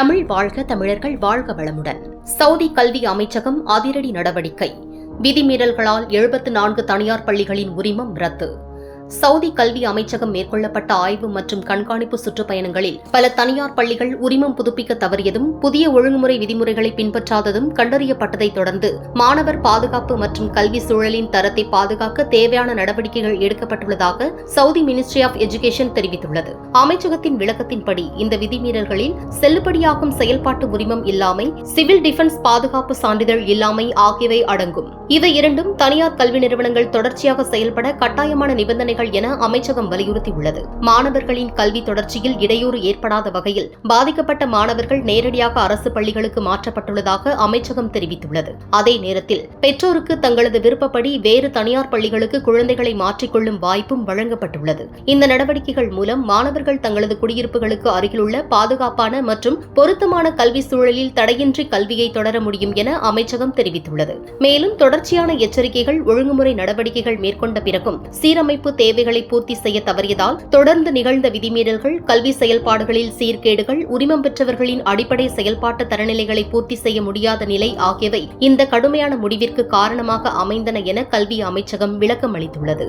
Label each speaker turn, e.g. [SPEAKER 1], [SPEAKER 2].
[SPEAKER 1] தமிழ் வாழ்க தமிழர்கள் வாழ்க வளமுடன். சவுதி கல்வி அமைச்சகம் அதிரடி நடவடிக்கை. விதிமீறல்களால் எழுபத்து நான்கு தனியார் பள்ளிகளின் உரிமம் ரத்து. சவுதி கல்வி அமைச்சகம் மேற்கொள்ளப்பட்ட ஆய்வு மற்றும் கண்காணிப்பு சுற்றுப்பயணங்களில் பல தனியார் பள்ளிகள் உரிமம் புதுப்பிக்க தவறியதும் புதிய ஒழுங்குமுறை விதிமுறைகளை பின்பற்றாததும் கண்டறியப்பட்டதைத் தொடர்ந்து மாணவர் பாதுகாப்பு மற்றும் கல்வி சூழலின் தரத்தை பாதுகாக்க தேவையான நடவடிக்கைகள் எடுக்கப்பட்டுள்ளதாக சவுதி மினிஸ்ட்ரி ஆஃப் எஜுகேஷன் தெரிவித்துள்ளது. அமைச்சகத்தின் விளக்கத்தின்படி இந்த விதிமீறல்களில் செல்லுபடியாகும் செயல்பாட்டு உரிமம் இல்லாமை சிவில் டிஃபென்ஸ் பாதுகாப்பு சான்றிதழ் இல்லாமை ஆகியவை அடங்கும். இவை இரண்டும் தனியார் கல்வி நிறுவனங்கள் தொடர்ச்சியாக செயல்பட கட்டாயமான நிபந்தனைகள் என அமைச்சகம் வலியுறுத்தியுள்ளது. மாணவர்களின் கல்வி தொடர்ச்சியில் இடையூறு ஏற்படாத வகையில் பாதிக்கப்பட்ட மாணவர்கள் நேரடியாக அரசு பள்ளிகளுக்கு மாற்றப்பட்டுள்ளதாக அமைச்சகம் தெரிவித்துள்ளது. அதே நேரத்தில் பெற்றோருக்கு தங்களது விருப்பப்படி வேறு தனியார் பள்ளிகளுக்கு குழந்தைகளை மாற்றிக்கொள்ளும் வாய்ப்பும் வழங்கப்பட்டுள்ளது. இந்த நடவடிக்கைகள் மூலம் மாணவர்கள் தங்களது குடியிருப்புகளுக்கு அருகிலுள்ள பாதுகாப்பான மற்றும் பொருத்தமான கல்வி சூழலில் தடையின்றி கல்வியை தொடர முடியும் என அமைச்சகம் தெரிவித்துள்ளது. மேலும் தொடர்ச்சியான எச்சரிக்கைகள் ஒழுங்குமுறை நடவடிக்கைகள் மேற்கொண்ட பிறகும் சீரமைப்பு தேவை தேவைகளை பூர்த்தி செய்ய தவறியதால் தொடர்ந்து நிகழ்ந்த விதிமீறல்கள் கல்வி செயல்பாடுகளில் சீர்கேடுகள் உரிமம் பெற்றவர்களின் அடிப்படை செயல்பாட்டு தரநிலைகளை பூர்த்தி செய்ய முடியாத நிலை ஆகியவை இந்த கடுமையான முடிவிற்கு காரணமாக அமைந்தன என கல்வி அமைச்சகம் விளக்கம் அளித்துள்ளது